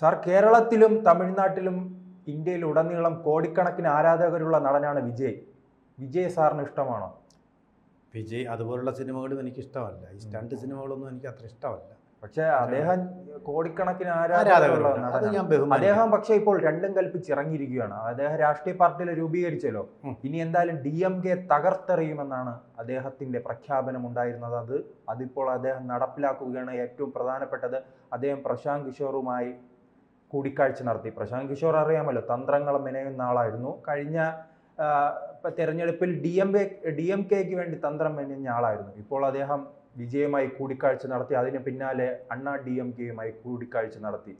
Sir കേരളത്തിലും തമിഴ്നാട്ടിലും ഇന്ത്യയിൽ ഉടനീളം കോടിക്കണക്കിന് ആരാധകരുള്ള നടനാണ് വിജയ്. വിജയ് സാറിന് ഇഷ്ടമാണോ? വിജയ് അതുപോലുള്ള സിനിമകളും എനിക്ക് ഇഷ്ടമല്ല. ഈ സ്റ്റണ്ട് സിനിമകളൊന്നും എനിക്ക് അത്ര ഇഷ്ടമല്ല. പക്ഷേ അദ്ദേഹം കോടിക്കണക്കിന് ആരാധകരുള്ള അദ്ദേഹം പക്ഷേ ഇപ്പോൾ രണ്ടും കൽപ്പിച്ച് ഇറങ്ങിയിരിക്കുകയാണ് അദ്ദേഹം രാഷ്ട്രീയ പാർട്ടിയിൽ രൂപീകരിച്ചല്ലോ. ഇനി എന്തായാലും ഡി എം കെ തകർത്തെറിയുമെന്നാണ് അദ്ദേഹത്തിന്റെ പ്രഖ്യാപനം ഉണ്ടായിരുന്നത്. അത് അതിപ്പോൾ അദ്ദേഹം നടപ്പിലാക്കുകയാണ് ഏറ്റവും പ്രധാനപ്പെട്ടത്. അദ്ദേഹം പ്രശാന്ത് കിഷോറുമായി കൂടിക്കാഴ്ച നടത്തി. പ്രശാന്ത് കിഷോർ അറിയാമല്ലോ തന്ത്രങ്ങൾ മെനയുന്ന ആളായിരുന്നു. കഴിഞ്ഞ തെരഞ്ഞെടുപ്പിൽ D M K D M കെക്ക് വേണ്ടി തന്ത്രം മെനഞ്ഞ ആളായിരുന്നു. ഇപ്പോൾ അദ്ദേഹം വിജയമായി കൂടിക്കാഴ്ച നടത്തി അതിന് പിന്നാലെ അണ്ണ ഡി എം കെയുമായി കൂടിക്കാഴ്ച നടത്തി.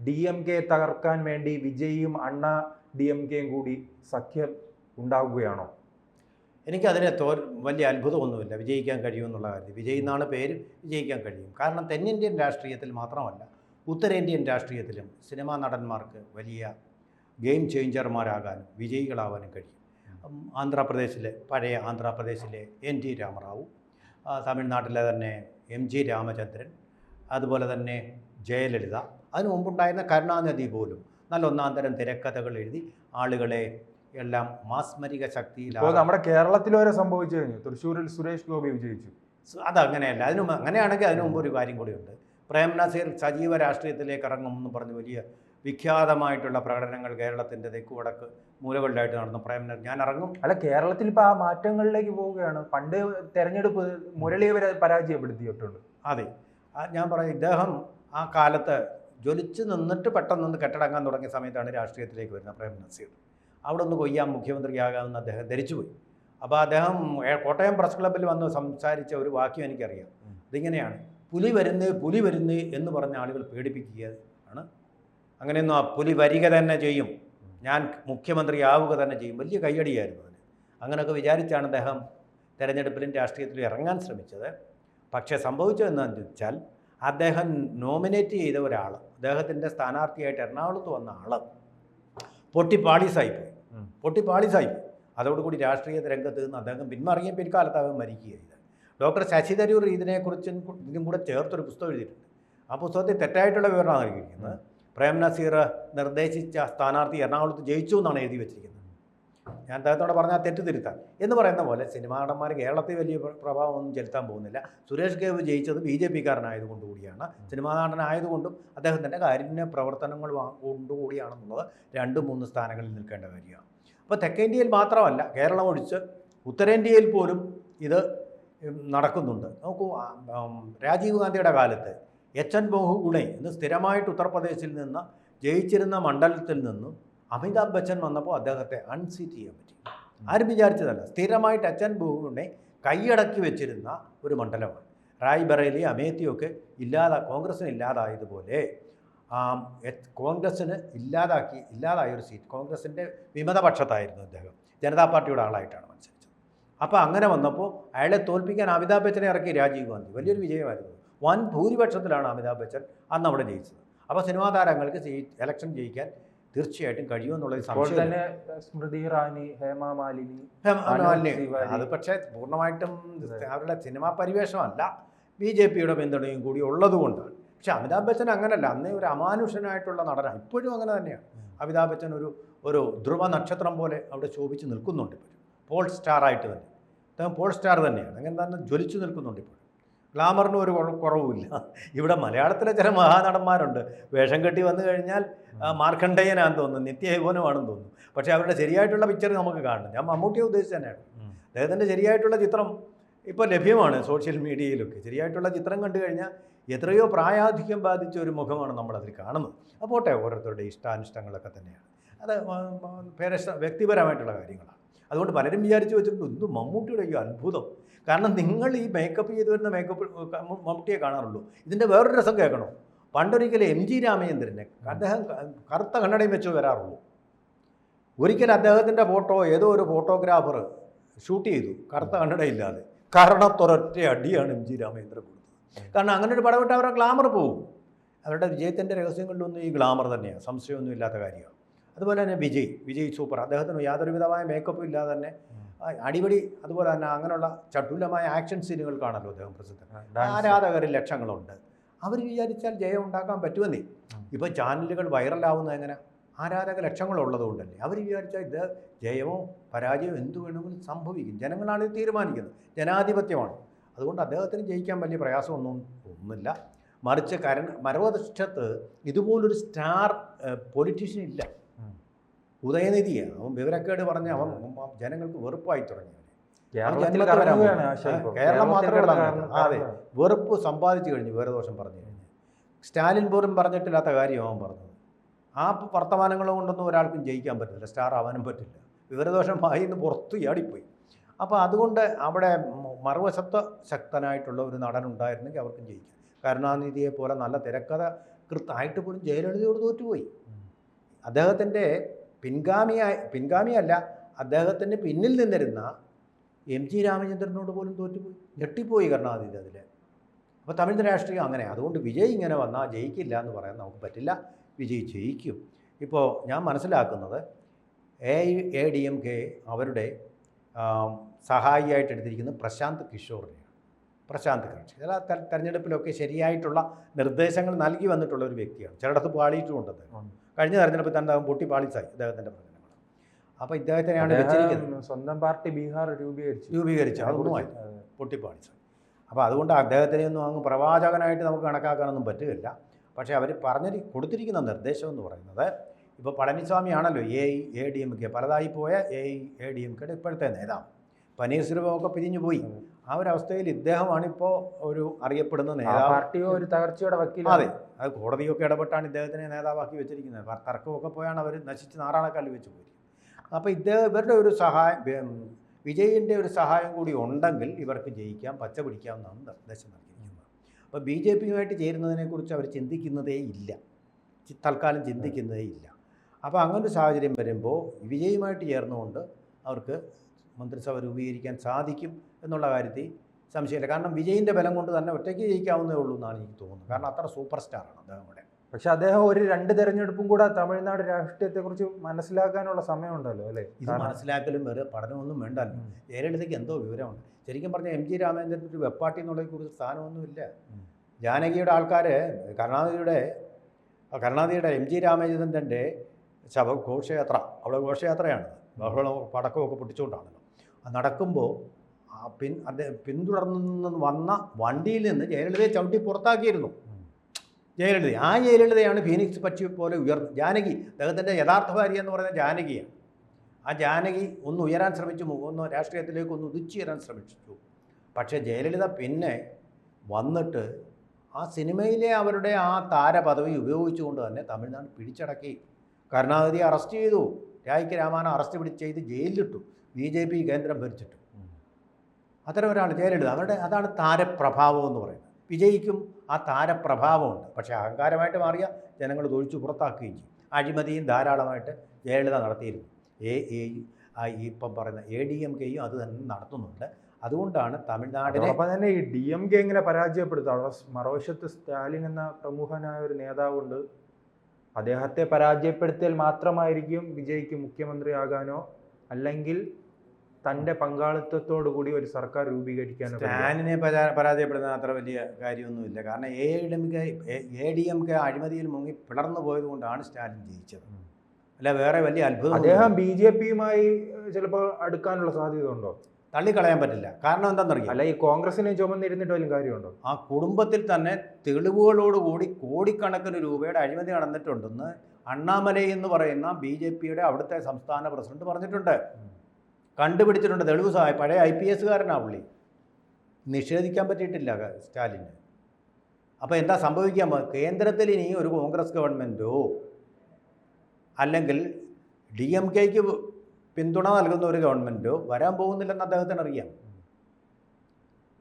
ഡി എം കെ തകർക്കാൻ വേണ്ടി വിജയും അണ്ണ ഡി എം കെയും കൂടി സഖ്യം ഉണ്ടാവുകയാണോ? എനിക്കതിനെ തോ വലിയ അത്ഭുതമൊന്നുമില്ല. വിജയിക്കാൻ കഴിയുമെന്നുള്ള കാര്യം. വിജയ് എന്നാണ് പേര് വിജയിക്കാൻ കഴിയും. കാരണം തെന്നിന്ത്യൻ രാഷ്ട്രീയത്തിൽ മാത്രമല്ല ഉത്തരേന്ത്യൻ രാഷ്ട്രീയത്തിലും സിനിമാ നടന്മാർക്ക് വലിയ ഗെയിം ചേഞ്ചർമാരാകാനും വിജയികളാവാനും കഴിയും. ആന്ധ്രാപ്രദേശിലെ പഴയ ആന്ധ്രാപ്രദേശിലെ എൻ ടി രാമറാവു തമിഴ്നാട്ടിലെ തന്നെ എം ജി രാമചന്ദ്രൻ അതുപോലെ തന്നെ ജയലളിത. അതിനു മുമ്പുണ്ടായിരുന്ന കരുണാനിധി പോലും നല്ല ഒന്നാം തരം തിരക്കഥകൾ എഴുതി ആളുകളെ എല്ലാം മാസ്മരിക ശക്തിയിൽ നമ്മുടെ കേരളത്തിൽ വരെ സംഭവിച്ചു കഴിഞ്ഞു. തൃശ്ശൂരിൽ സുരേഷ് ഗോപി വിജയിച്ചു. അതങ്ങനെയല്ല. അതിനു അങ്ങനെയാണെങ്കിൽ അതിനു മുമ്പ് ഒരു കാര്യം കൂടിയുണ്ട് പ്രേം നസീർ സജീവ രാഷ്ട്രീയത്തിലേക്ക് ഇറങ്ങുമെന്ന് പറഞ്ഞ് വലിയ വിഖ്യാതമായിട്ടുള്ള പ്രകടനങ്ങൾ കേരളത്തിന്റെ തെക്ക് വടക്ക് മൂലകളിലായിട്ട് നടന്നു. പ്രേം ന- ഞാൻ ഇറങ്ങും. അല്ല കേരളത്തിൽ ഇപ്പോൾ ആ മാറ്റങ്ങളിലേക്ക് പോവുകയാണ്. പണ്ട് തെരഞ്ഞെടുപ്പ് മുരളിയെ വരെ പരാജയപ്പെടുത്തിയിട്ടുണ്ട്. അതെ. ഞാൻ പറയാം ഇദ്ദേഹം ആ കാലത്ത് ജ്വലിച്ച് നിന്നിട്ട് പെട്ടെന്ന് കെട്ടടങ്ങാൻ തുടങ്ങിയ സമയത്താണ് രാഷ്ട്രീയത്തിലേക്ക് വരുന്നത് പ്രേം നസീർ. അവിടെ ഒന്ന് കൊയ്യാൻ മുഖ്യമന്ത്രിയാകാമെന്ന് അദ്ദേഹം ധരിച്ചുപോയി. അപ്പോൾ അദ്ദേഹം കോട്ടയം പ്രസ് ക്ലബ്ബിൽ വന്ന് സംസാരിച്ച ഒരു വാക്യം എനിക്കറിയാം. ഉം. പുലി വരുന്ന് പുലി വരുന്ന് എന്ന് പറഞ്ഞ ആളുകൾ പേടിപ്പിക്കുക ആണ് അങ്ങനെയൊന്നും ആ പുലി വരിക തന്നെ ചെയ്യും. ഞാൻ മുഖ്യമന്ത്രിയാവുക തന്നെ ചെയ്യും. വലിയ കയ്യടിയായിരുന്നു അതിന്. അങ്ങനെയൊക്കെ വിചാരിച്ചാണ് അദ്ദേഹം തെരഞ്ഞെടുപ്പിലും രാഷ്ട്രീയത്തിലും ഇറങ്ങാൻ ശ്രമിച്ചത്. പക്ഷേ സംഭവിച്ചതെന്നാന്ന് വെച്ചാൽ അദ്ദേഹം നോമിനേറ്റ് ചെയ്ത ഒരാൾ അദ്ദേഹത്തിന്റെ സ്ഥാനാർത്ഥിയായിട്ട് എറണാകുളത്ത് വന്ന ആൾ പൊട്ടി പോയി ഉം. പൊട്ടി പാളീസായിപ്പോയി അതോടുകൂടി രാഷ്ട്രീയ രംഗത്ത് നിന്ന് അദ്ദേഹം പിന്മാറിയ പിൽക്കാലത്ത് അദ്ദേഹം മരിക്കുക ചെയ്തത് ഡോക്ടർ ശശി തരൂർ ഇതിനെക്കുറിച്ചും ഇതും കൂടെ ചേർത്തൊരു പുസ്തകം എഴുതിയിട്ടുണ്ട്. ആ പുസ്തകത്തിൽ തെറ്റായിട്ടുള്ള വിവരമാണ് നൽകിയിരിക്കുന്നത് പ്രേം നസീർ നിർദ്ദേശിച്ച സ്ഥാനാർത്ഥി എറണാകുളത്ത് ജയിച്ചു എന്നാണ് എഴുതി വെച്ചിരിക്കുന്നത്. ഞാൻ അദ്ദേഹത്തോടെ പറഞ്ഞാൽ തെറ്റ് തിരുത്താൻ എന്ന് പറയുന്ന പോലെ സിനിമാ നടന്മാർ കേരളത്തിൽ വലിയ പ്ര- പ്രഭാവമൊന്നും ചെലുത്താൻ പോകുന്നില്ല. സുരേഷ് ഗോപി ജയിച്ചത് ബി ജെ പിക്കാരനായതുകൊണ്ട് കൂടിയാണ്. സിനിമാ നടനായതുകൊണ്ടും അദ്ദേഹത്തിന്റെ കാരുണ്യ പ്രവർത്തനങ്ങൾ കൊണ്ടുകൂടിയാണെന്നുള്ളത് രണ്ട് മൂന്ന് സ്ഥാനങ്ങളിൽ നിൽക്കേണ്ട കാര്യമാണ്. അപ്പോൾ തെക്കേന്ത്യയിൽ മാത്രമല്ല കേരളം ഒഴിച്ച് ഉത്തരേന്ത്യയിൽ പോലും ഇത് നടക്കുന്നുണ്ട്. നോക്കൂ രാജീവ് ഗാന്ധിയുടെ കാലത്ത് എച്ച് എൻ ബഹുഗുണെ ഇന്ന് സ്ഥിരമായിട്ട് ഉത്തർപ്രദേശിൽ നിന്ന് ജയിച്ചിരുന്ന മണ്ഡലത്തിൽ നിന്നും അമിതാഭ് ബച്ചൻ വന്നപ്പോൾ അദ്ദേഹത്തെ അൺസീറ്റ് ചെയ്യാൻ പറ്റി. ആരും വിചാരിച്ചതല്ല. സ്ഥിരമായിട്ട് എച്ച് എൻ ബഹുഗുണെ കൈയടക്കി വെച്ചിരുന്ന ഒരു മണ്ഡലമാണ്. റായ് ബറേലി അമേത്തിയൊക്കെ ഇല്ലാതാ കോൺഗ്രസ്സിന് ഇല്ലാതായതുപോലെ കോൺഗ്രസ്സിന് ഇല്ലാതാക്കി ഇല്ലാതായ ഒരു സീറ്റ് കോൺഗ്രസിന്റെ വിമതപക്ഷത്തായിരുന്നു അദ്ദേഹം. ജനതാ പാർട്ടിയുടെ ആളായിട്ടാണ് മത്സരിച്ചത്. അപ്പോൾ അങ്ങനെ വന്നപ്പോൾ അയാളെ തോൽപ്പിക്കാൻ അമിതാഭ് ബച്ചനെ ഇറക്കി രാജീവ് ഗാന്ധി. വലിയൊരു വിജയമായിരുന്നു. വൻ ഭൂരിപക്ഷത്തിലാണ് അമിതാഭ് ബച്ചൻ അന്ന് അവിടെ ജയിച്ചത്. അപ്പോൾ സിനിമാ താരങ്ങൾക്ക് എലക്ഷൻ ഇലക്ഷൻ ജയിക്കാൻ തീർച്ചയായിട്ടും കഴിയുമെന്നുള്ളത് സംശയം തന്നെ സ്മൃതി ഇറാനി ഹേമ മാലിനി. അത് പക്ഷേ പൂർണമായിട്ടും അവരുടെ സിനിമാ പരിവേഷമല്ല. ബി ജെ പിയുടെ പിന്തുണയും കൂടി ഉള്ളതുകൊണ്ടാണ് പക്ഷെ അമിതാഭ് ബച്ചൻ അങ്ങനല്ല. അന്നേ ഒരു അമാനുഷനായിട്ടുള്ള നടനാണ് ഇപ്പോഴും അങ്ങനെ തന്നെയാണ്. അമിതാഭ് ബച്ചൻ ഒരു ഒരു ധ്രുവ നക്ഷത്രം പോലെ അവിടെ ശോഭിച്ച് നിൽക്കുന്നുണ്ട് ഇപ്പോഴും. പോൾ സ്റ്റാർ ആയിട്ട് തന്നെ. അദ്ദേഹം പോൾ സ്റ്റാർ തന്നെയാണ്. അങ്ങനെ തന്നെ ജ്വലിച്ചു നിൽക്കുന്നുണ്ട് ഇപ്പോൾ. ഗ്ലാമറിന് ഒരു കുറവുമില്ല. ഇവിടെ മലയാളത്തിലെ ചില മഹാനടന്മാരുണ്ട്. വേഷം കെട്ടി വന്നു കഴിഞ്ഞാൽ മാർക്കണ്ഡേയനാണെന്ന് തോന്നുന്നു നിത്യയൗവനമാണെന്ന് തോന്നുന്നു. പക്ഷേ അവരുടെ ശരിയായിട്ടുള്ള പിക്ചർ നമുക്ക് കാണണം. ഞാൻ മമ്മൂട്ടിയെ ഉദ്ദേശിച്ച് തന്നെയാണ്. അദ്ദേഹത്തിന്റെ ശരിയായിട്ടുള്ള ചിത്രം ഇപ്പോൾ ലഭ്യമാണ് സോഷ്യൽ മീഡിയയിലൊക്കെ. ശരിയായിട്ടുള്ള ചിത്രം കണ്ടു കഴിഞ്ഞാൽ എത്രയോ പ്രായാധിക്യം ബാധിച്ച ഒരു മുഖമാണ് നമ്മളതിൽ കാണുന്നത്. അപ്പോട്ടെ പോട്ടെ ഓരോരുത്തരുടെ ഇഷ്ടാനിഷ്ടങ്ങളൊക്കെ തന്നെയാണ്. അത് പേരഷ്ട വ്യക്തിപരമായിട്ടുള്ള കാര്യങ്ങളാണ്. അതുകൊണ്ട് പലരും വിചാരിച്ചു വെച്ചിട്ടുണ്ട് ഒന്നും മമ്മൂട്ടിയുടെ ഈ അത്ഭുതം. കാരണം നിങ്ങൾ ഈ മേക്കപ്പ് ചെയ്ത് വരുന്ന മേക്കപ്പ് മമ്മൂട്ടിയെ കാണാറുള്ളൂ. ഇതിന്റെ വേറൊരു രസം കേൾക്കണോ? പണ്ടൊരിക്കലും എം ജി രാമചന്ദ്രനെ അദ്ദേഹം കറുത്ത കണ്ണടയും വെച്ച് വരാറുള്ളൂ. ഒരിക്കൽ അദ്ദേഹത്തിന്റെ ഫോട്ടോ ഏതോ ഒരു ഫോട്ടോഗ്രാഫർ ഷൂട്ട് ചെയ്തു കറുത്ത കണ്ണടയില്ലാതെ. കാരണത്തൊരൊറ്റ അടിയാണ് എം ജി രാമചന്ദ്രൻ കൊടുത്തത്. കാരണം അങ്ങനെ ഒരു പടവിട്ട് അവരുടെ ഗ്ലാമർ പോകും അവരുടെ വിജയത്തിന്റെ രഹസ്യങ്ങളിലൊന്നും ഈ ഗ്ലാമർ തന്നെയാണ് സംശയമൊന്നും ഇല്ലാത്ത കാര്യമാണ്. അതുപോലെ തന്നെ വിജയ് വിജയ് സൂപ്പർ. അദ്ദേഹത്തിന് യാതൊരുവിധമായ മേക്കപ്പും ഇല്ലാതെ തന്നെ അടിപൊളി അതുപോലെ തന്നെ അങ്ങനെയുള്ള ചടുലമായ ആക്ഷൻ സീനുകൾക്കാണല്ലോ അദ്ദേഹം പ്രസിദ്ധൻ ആരാധകർ ലക്ഷങ്ങളുണ്ട്. അവർ വിചാരിച്ചാൽ ജയം ഉണ്ടാക്കാൻ പറ്റുമെന്നേ. ഇപ്പോൾ ചാനലുകൾ വൈറലാവുന്നത് എങ്ങനെ? ആരാധക ലക്ഷങ്ങളുള്ളതുകൊണ്ടല്ലേ അവർ വിചാരിച്ചാൽ ഇത് ജയമോ പരാജയമോ എന്തു വേണമെങ്കിലും സംഭവിക്കും. ജനങ്ങളാണ് ഇത് തീരുമാനിക്കുന്നത്. ജനാധിപത്യമാണ്. അതുകൊണ്ട് അദ്ദേഹത്തിന് ജയിക്കാൻ വലിയ പ്രയാസമൊന്നും ഒന്നുമില്ല. മറിച്ച് കരണ മരവധിഷ്ഠത്ത് ഇതുപോലൊരു സ്റ്റാർ പൊളിറ്റീഷ്യൻ ഇല്ല. ഉദയനിധിയാണ്. അവൻ വിവരക്കേട് പറഞ്ഞ് അവൻ ജനങ്ങൾക്ക് വെറുപ്പായി തുടങ്ങി കേരളം മാത്രമേ അതെ. വെറുപ്പ് സമ്പാദിച്ചു കഴിഞ്ഞു വേറെ ദോഷം പറഞ്ഞു കഴിഞ്ഞു. സ്റ്റാലിൻ പോലും പറഞ്ഞിട്ടില്ലാത്ത കാര്യം അവൻ പറഞ്ഞത്. ആ വർത്തമാനങ്ങൾ കൊണ്ടൊന്നും ഒരാൾക്കും ജയിക്കാൻ പറ്റില്ല. സ്റ്റാർ ആവാനും പറ്റില്ല. വിവരദോഷം വായിന്ന് പുറത്ത് ചാടിപ്പോയി. അപ്പോൾ അതുകൊണ്ട് അവിടെ മറുവശത്ത് ശക്തനായിട്ടുള്ള ഒരു നടൻ ഉണ്ടായിരുന്നെങ്കിൽ അവർക്കും ജയിക്കാം. കരുണാനിധിയെ പോലെ നല്ല തിരക്കഥ കൃത്യമായിട്ട് പോലും ജയലളിതയോട് തോറ്റുപോയി. അദ്ദേഹത്തിന്റെ പിൻഗാമിയായി പിൻഗാമിയല്ല അദ്ദേഹത്തിന് പിന്നിൽ നിന്നിരുന്ന എം ജി രാമചന്ദ്രനോട് പോലും തോറ്റുപോയി. ഞെട്ടിപ്പോയി കരുണാനിധി അതിൽ അപ്പോൾ തമിഴ് രാഷ്ട്രീയം അങ്ങനെ. അതുകൊണ്ട് വിജയ് ഇങ്ങനെ വന്നാൽ ജയിക്കില്ല എന്ന് പറയാൻ നമുക്ക് പറ്റില്ല. വിജയ് ജയിക്കും. ഇപ്പോൾ ഞാൻ മനസ്സിലാക്കുന്നത് A A D M K അവരുടെ സഹായിയായിട്ട് എടുത്തിരിക്കുന്നത് പ്രശാന്ത് കിഷോറിനെയാണ്. പ്രശാന്ത് കക്ഷി ചില തെരഞ്ഞെടുപ്പിലൊക്കെ ശരിയായിട്ടുള്ള നിർദ്ദേശങ്ങൾ നൽകി വന്നിട്ടുള്ള ഒരു വ്യക്തിയാണ്. ചിലയിടത്ത് പാളിയിട്ടുമുണ്ട് അദ്ദേഹം. ഉണ്ട്. കഴിഞ്ഞ തെരഞ്ഞെടുപ്പിൽ തന്നെ അവൻ പൊട്ടി പാളിച്ചായി അദ്ദേഹത്തിന്റെ പ്രകടനങ്ങൾ അപ്പോൾ ഇദ്ദേഹത്തിനെയാണ് വെച്ചിരിക്കുന്നത് സ്വന്തം പാർട്ടി ബീഹാർ രൂപീകരിച്ചു. രൂപീകരിച്ചു. അതൊന്നുമായി അതെ. പൊട്ടിപ്പാളിച്ചു അപ്പോൾ അതുകൊണ്ട് അദ്ദേഹത്തിനെ ഒന്നും അങ്ങ് പ്രവാചകനായിട്ട് നമുക്ക് കണക്കാക്കാനൊന്നും പറ്റുകയില്ല. പക്ഷേ അവർ പറഞ്ഞ കൊടുത്തിരിക്കുന്ന നിർദ്ദേശം എന്ന് പറയുന്നത് ഇപ്പോൾ പളനിസ്വാമിയാണല്ലോ A A D M K പലതായി പോയ എ എ ഡി എം കെയുടെ ഇപ്പോഴത്തെ നേതാവ്. പനീർസെൽവമൊക്കെ പിരിഞ്ഞു പോയി. ആ ഒരു അവസ്ഥയിൽ ഇദ്ദേഹമാണ് ഇപ്പോൾ ഒരു അറിയപ്പെടുന്ന നേതാവ്. പാർട്ടിയോ ഒരു തകർച്ചയുടെ വക്കീലാണ് അതെ. അത് കോടതിയൊക്കെ ഇടപെട്ടാണ് ഇദ്ദേഹത്തിനെ നേതാവാക്കി വെച്ചിരിക്കുന്നത്. തർക്കമൊക്കെ പോയാണ് അവർ നശിച്ച് നാറാണക്കല്ല് വെച്ച് പോയി. അപ്പോൾ ഇദ്ദേഹം ഇവരുടെ ഒരു സഹായം വിജയിന്റെ ഒരു സഹായം കൂടി ഉണ്ടെങ്കിൽ ഇവർക്ക് ജയിക്കാം പച്ച പിടിക്കാമെന്നാണ് നിർദ്ദേശം നൽകിയിരിക്കുന്നത്. അപ്പോൾ ബി ജെ പിയുമായിട്ട് ചേരുന്നതിനെക്കുറിച്ച് അവർ ചിന്തിക്കുന്നതേ ഇല്ല. തൽക്കാലം ചിന്തിക്കുന്നതേ ഇല്ല. അപ്പോൾ അങ്ങനൊരു സാഹചര്യം വരുമ്പോൾ വിജയുമായിട്ട് ചേർന്നുകൊണ്ട് അവർക്ക് മന്ത്രിസഭ രൂപീകരിക്കാൻ സാധിക്കും. എന്നുള്ള കാര്യത്തിൽ സംശയമില്ല. കാരണം വിജയിന്റെ ബലം കൊണ്ട് തന്നെ ഒറ്റയ്ക്ക് ജയിക്കാവുന്നേ ഉള്ളൂ എന്നാണ് എനിക്ക് തോന്നുന്നത്. കാരണം അത്ര സൂപ്പർ സ്റ്റാറാണ് അദ്ദേഹം ഇവിടെ പക്ഷെ അദ്ദേഹം ഒരു രണ്ട് തെരഞ്ഞെടുപ്പും കൂടെ തമിഴ്നാട് രാഷ്ട്രീയത്തെക്കുറിച്ച് മനസ്സിലാക്കാനുള്ള സമയമുണ്ടല്ലോ അല്ലേ? ഇത് മനസ്സിലാക്കലും വേറെ പഠനമൊന്നും വേണ്ടല്ലോ. ജയലളിതയ്ക്ക് എന്തോ വിവരമുണ്ട്. ശരിക്കും പറഞ്ഞാൽ എം ജി രാമേന്ദ്രൻ ഒരു വെപ്പാട്ടി എന്നുള്ളതിൽ കൂടുതൽ സ്ഥാനമൊന്നുമില്ല ജാനകിയുടെ ആൾക്കാർ കരുണാനിധിയുടെ കരുണാനിധിയുടെ എം ജി രാമചന്ദ്രന്റെ ശവ ഘോഷയാത്ര. അവിടെ ഘോഷയാത്രയാണ്. ബഹളവും പടക്കമൊക്കെ പൊട്ടിച്ചുകൊണ്ടാണല്ലോ. നടക്കുമ്പോൾ പിൻ അദ്ദേഹം പിന്തുടർന്ന് വന്ന വണ്ടിയിൽ നിന്ന് ജയലളിതയെ ചവിട്ടി പുറത്താക്കിയിരുന്നു. ജയലളിത ആ ജയലളിതയാണ് ഫീനിക്സ് പക്ഷി പോലെ ഉയർന്നു ജാനകി. അദ്ദേഹത്തിന്റെ യഥാർത്ഥ ഭാര്യ എന്ന് പറയുന്നത് ജാനകിയാണ്. ആ ജാനകി ഒന്ന് ഉയരാൻ ശ്രമിച്ചു ഒന്ന് രാഷ്ട്രീയത്തിലേക്ക് ഒന്ന് ഉദിച്ചുയരാൻ ശ്രമിച്ചു. പക്ഷേ ജയലളിത പിന്നെ വന്നിട്ട് ആ സിനിമയിലെ അവരുടെ ആ താരപദവി ഉപയോഗിച്ചുകൊണ്ട് തന്നെ തമിഴ്നാട് പിടിച്ചടക്കി. കരുണാനിധി അറസ്റ്റ് ചെയ്തു. രായ്ക്ക് രാമാനെ അറസ്റ്റ് പിടിച്ച് ചെയ്ത് ജയിലിലിട്ടു. ബി ജെ പി കേന്ദ്രം ഭരിച്ചിട്ടു. അത്തരം ഒരാൾ ജയലളിത അവരുടെ അതാണ് താരപ്രഭാവം എന്ന് പറയുന്നത്. വിജയിക്കും ആ താരപ്രഭാവമുണ്ട്. പക്ഷേ അഹങ്കാരമായിട്ട് മാറിയ ജനങ്ങൾ തൊഴിച്ചു പുറത്താക്കുകയും ചെയ്യും. അഴിമതിയും ധാരാളമായിട്ട് ജയലളിത നടത്തിയിരുന്നു. എ എ ഇപ്പം പറയുന്ന എ ഡി എം കെയും അത് തന്നെ നടത്തുന്നുണ്ട്. അതുകൊണ്ടാണ് തമിഴ്നാടിനെ അപ്പം തന്നെ ഈ ഡി എം കെ ഇങ്ങനെ സ് മറുവശത്ത് സ്റ്റാലിൻ എന്ന പ്രമുഖനായ ഒരു നേതാവുണ്ട്. അദ്ദേഹത്തെ പരാജയപ്പെടുത്തിയാൽ മാത്രമായിരിക്കും വിജയ്ക്ക് മുഖ്യമന്ത്രിയാകാനോ അല്ലെങ്കിൽ തന്റെ പങ്കാളിത്തത്തോടു കൂടി ഒരു സർക്കാർ രൂപീകരിക്കാൻ. സ്റ്റാലിനെ പരാജയപ്പെടുന്ന അത്ര വലിയ കാര്യമൊന്നുമില്ല. കാരണം A D M K A D M K അഴിമതിയിൽ മുങ്ങി പിളർന്നു പോയത് കൊണ്ടാണ് സ്റ്റാലിൻ ജയിച്ചത്. അല്ല വേറെ വലിയ അത്ഭുതം അദ്ദേഹം ബി ജെ പിയുമായി ചിലപ്പോൾ അടുക്കാനുള്ള സാധ്യത ഉണ്ടോ? തള്ളിക്കളയാൻ പറ്റില്ല. കാരണം എന്താണെന്നറിയാം അല്ല ഈ കോൺഗ്രസിനെ ചുമന്നിരുന്നിട്ട് വലിയ കാര്യമുണ്ടോ? ആ കുടുംബത്തിൽ തന്നെ തെളിവുകളോടുകൂടി കോടിക്കണക്കിന് രൂപയുടെ അഴിമതി നടന്നിട്ടുണ്ടെന്ന് അണ്ണാമലൈ എന്ന് പറയുന്ന ബി ജെ പിയുടെ അവിടുത്തെ സംസ്ഥാന പ്രസിഡന്റ് പറഞ്ഞിട്ടുണ്ട്. കണ്ടുപിടിച്ചിട്ടുണ്ട് തെളിവ് സഹായ. പഴയ ഐ പി എസ്സുകാരനാണ് പുള്ളി. നിഷേധിക്കാൻ പറ്റിയിട്ടില്ല സ്റ്റാലിന്. അപ്പോൾ എന്താ സംഭവിക്കാൻ കേന്ദ്രത്തിൽ ഇനി ഒരു കോൺഗ്രസ് ഗവൺമെന്റോ അല്ലെങ്കിൽ ഡി എം കെക്ക് പിന്തുണ നൽകുന്ന ഒരു ഗവൺമെന്റോ വരാൻ പോകുന്നില്ലെന്ന് അദ്ദേഹത്തിന് അറിയാം.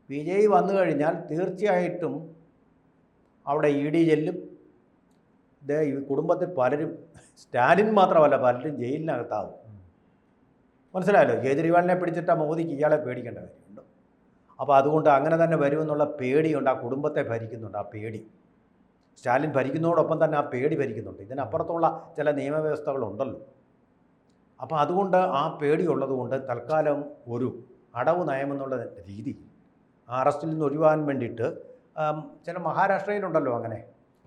പി വന്നു കഴിഞ്ഞാൽ തീർച്ചയായിട്ടും അവിടെ ഇ ഡി ചെല്ലും ഈ കുടുംബത്തിൽ പലരും സ്റ്റാലിൻ മാത്രമല്ല പലരും ജയിലിനകത്താവും. മനസ്സിലായല്ലോ? കേജ്രിവാളിനെ പിടിച്ചിട്ട് മോദിക്ക് ഇയാളെ പേടിക്കേണ്ട കാര്യമുണ്ട്. അപ്പോൾ അതുകൊണ്ട് അങ്ങനെ തന്നെ വരുമെന്നുള്ള പേടിയുണ്ട്. ആ കുടുംബത്തെ ഭരിക്കുന്നുണ്ട് ആ പേടി. സ്റ്റാലിൻ ഭരിക്കുന്നതോടൊപ്പം തന്നെ ആ പേടി ഭരിക്കുന്നുണ്ട്. ഇതിനപ്പുറത്തുള്ള ചില നിയമവ്യവസ്ഥകളുണ്ടല്ലോ. അപ്പോൾ അതുകൊണ്ട് ആ പേടിയുള്ളതുകൊണ്ട് തൽക്കാലം ഒരു അടവ് നയമെന്നുള്ള രീതി ആ അറസ്റ്റിൽ നിന്ന് ഒഴിവാൻ വേണ്ടിയിട്ട് ചില മഹാരാഷ്ട്രയിലുണ്ടല്ലോ അങ്ങനെ.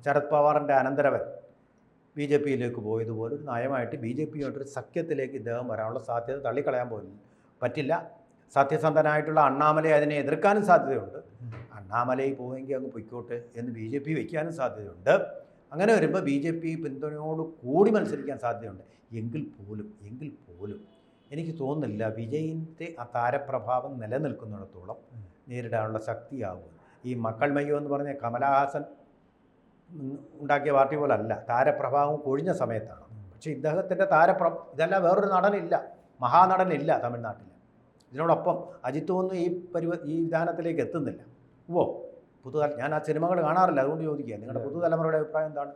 ശരത് പവാറിന്റെ അനന്തരവൻ. ബി ജെ പിയിലേക്ക് പോയതുപോലെ ഒരു നയമായിട്ട് ബി ജെ പിയുമായിട്ടൊരു സഖ്യത്തിലേക്ക് ഇദ്ദേഹം വരാനുള്ള സാധ്യത തള്ളിക്കളയാൻ പോലും പറ്റില്ല. സത്യസന്ധനായിട്ടുള്ള അണ്ണാമലയെ അതിനെ എതിർക്കാനും സാധ്യതയുണ്ട്. അണ്ണാമലയിൽ പോയെങ്കിൽ അങ്ങ് പൊയ്ക്കോട്ടെ എന്ന് ബി ജെ പി വയ്ക്കാനും സാധ്യതയുണ്ട്. അങ്ങനെ വരുമ്പോൾ ബി ജെ പി പിന്തുണയോട് കൂടി മത്സരിക്കാൻ സാധ്യതയുണ്ട്. എങ്കിൽ പോലും എങ്കിൽ പോലും എനിക്ക് തോന്നുന്നില്ല വിജയിന്റെ ആ താരപ്രഭാവം നിലനിൽക്കുന്നിടത്തോളം നേരിടാനുള്ള ശക്തിയാകും. ഈ മക്കൾ മയ്യോ എന്ന് പറഞ്ഞ കമലഹാസൻ ഉണ്ടാക്കിയ പാർട്ടി പോലെ അല്ല താരപ്രഭാവം കൊഴിഞ്ഞ സമയത്താണ്. പക്ഷേ ഇദ്ദേഹത്തിന്റെ താരപ്ര ഇതല്ല വേറൊരു നടനില്ല. മഹാനടനില്ല തമിഴ്നാട്ടിൽ ഇതിനോടൊപ്പം അജിത്തൊന്നും ഈ പരിവ ഈ വിധാനത്തിലേക്ക് എത്തുന്നില്ല. ഓ പുതു ഞാൻ ആ സിനിമകൾ കാണാറില്ല. അതുകൊണ്ട് ചോദിക്കുക. നിങ്ങളുടെ പുതുതലമുറയുടെ അഭിപ്രായം എന്താണ്?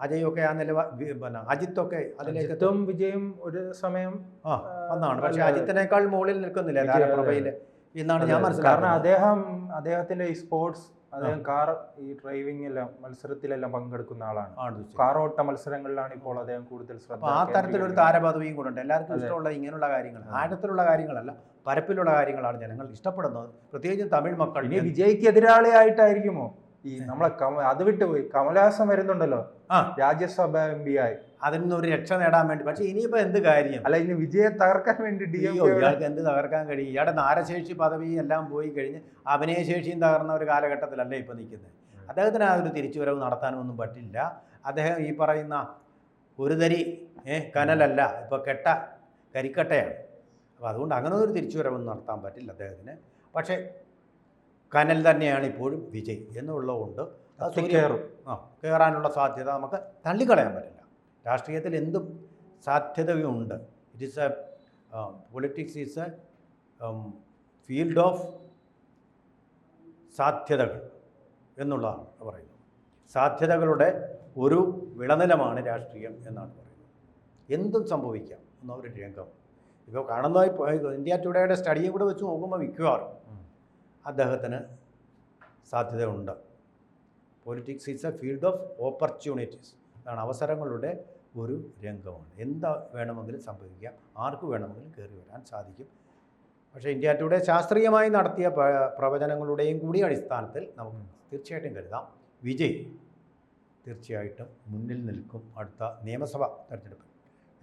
അജയൊക്കെ ആ നില പിന്നെ അജിത്തൊക്കെ അതിലേക്ക് എത്തും. അജിത്തും വിജയും ഒരു സമയം ആ വന്നാണ്. പക്ഷേ അജിത്തിനേക്കാൾ മുകളിൽ നിൽക്കുന്നില്ല താരപ്രഭയിൽ എന്നാണ് ഞാൻ മനസ്സിലാക്കുന്നത്. കാരണം അദ്ദേഹം അദ്ദേഹത്തിന്റെ ഈ സ്പോർട്സ് അദ്ദേഹം കാർ ഈ ഡ്രൈവിംഗ് എല്ലാം മത്സരത്തിലെല്ലാം പങ്കെടുക്കുന്ന ആളാണ്. കാറോട്ട കാർ ഓട്ട മത്സരങ്ങളിലാണ് ഇപ്പോൾ അദ്ദേഹം കൂടുതൽ ശ്രദ്ധ ആ തരത്തിലൊരു താരപദവിയും കൂടെ ഉണ്ട്. എല്ലാവർക്കും ഇഷ്ടമുള്ള ഇങ്ങനെയുള്ള കാര്യങ്ങൾ. ആഴത്തിലുള്ള കാര്യങ്ങളല്ല പരപ്പിലുള്ള കാര്യങ്ങളാണ് ജനങ്ങൾ ഇഷ്ടപ്പെടുന്നത്. പ്രത്യേകിച്ച് തമിഴ് മക്കൾ ഇനി വിജയ്ക്ക് എതിരാളിയായിട്ടായിരിക്കുമോ? ഈ നമ്മളെ കമ അത് വിട്ടുപോയി കമലഹാസൻ വരുന്നുണ്ടല്ലോ. ആ. രാജ്യസഭ എം പി ആയി അതിൽ നിന്ന് ഒരു രക്ഷ നേടാൻ വേണ്ടി. പക്ഷെ ഇനിയിപ്പോ എന്ത് കാര്യം? അല്ല ഇനി വിജയെ തകർക്കാൻ വേണ്ടി ഇയാൾക്ക് എന്ത് തകർക്കാൻ കഴിയും? ഇയാളുടെ നാരശേഷി പദവിയും എല്ലാം പോയി കഴിഞ്ഞ് അഭിനയശേഷിയും തകർന്ന ഒരു കാലഘട്ടത്തിലല്ലേ ഇപ്പൊ നിൽക്കുന്നത് അദ്ദേഹത്തിന് ആ ഒരു തിരിച്ചുവരവ് നടത്താനൊന്നും പറ്റില്ല. അദ്ദേഹം ഈ പറയുന്ന ഒരു തരി ഏഹ് കനലല്ല ഇപ്പോൾ കെട്ട കരിക്കട്ടയാണ്. അപ്പോൾ അതുകൊണ്ട് അങ്ങനെ ഒരു തിരിച്ചുവരവൊന്നും നടത്താൻ പറ്റില്ല അദ്ദേഹത്തിന്. പക്ഷേ കനൽ തന്നെയാണ് ഇപ്പോഴും വിജയ് എന്നുള്ളതുകൊണ്ട് കയറും ആ കയറാനുള്ള സാധ്യത നമുക്ക് തള്ളിക്കളയാൻ പറ്റില്ല. രാഷ്ട്രീയത്തിൽ എന്തും സാധ്യതയുണ്ട്. It is a politics is a field of സാധ്യതകൾ എന്നുള്ളതാണ് പറയുന്നത്. സാധ്യതകളുടെ ഒരു വിളനിലമാണ് രാഷ്ട്രീയം എന്നാണ് പറയുന്നത്. എന്തും സംഭവിക്കാം എന്നൊരു രംഗം. ഇപ്പോൾ കാണുന്ന ഇന്ത്യ ടുഡേയുടെ സ്റ്റഡിയും കൂടെ വെച്ച് നോക്കുമ്പോൾ മിക്കവാറും. അദ്ദേഹത്തിന് സാധ്യതയുണ്ട്. Politics is a field of opportunities അതാണ് അവസരങ്ങളുടെ ഒരു രംഗമാണ്. എന്താ വേണമെങ്കിലും സംഭവിക്കാം ആർക്ക് വേണമെങ്കിലും കയറി വരാൻ സാധിക്കും. പക്ഷേ ഇന്ത്യ ടുഡേ ശാസ്ത്രീയമായി നടത്തിയ പ്ര- പ്രവചനങ്ങളുടെയും കൂടി അടിസ്ഥാനത്തിൽ നമുക്ക് തീർച്ചയായിട്ടും കരുതാം. വിജയ് തീർച്ചയായിട്ടും മുന്നിൽ നിൽക്കും അടുത്ത നിയമസഭ തെരഞ്ഞെടുപ്പിൽ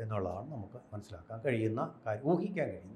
എന്നുള്ളതാണ് നമുക്ക് മനസ്സിലാക്കാൻ കഴിയുന്ന കാര്യം ഊഹിക്കാൻ കഴിയുന്ന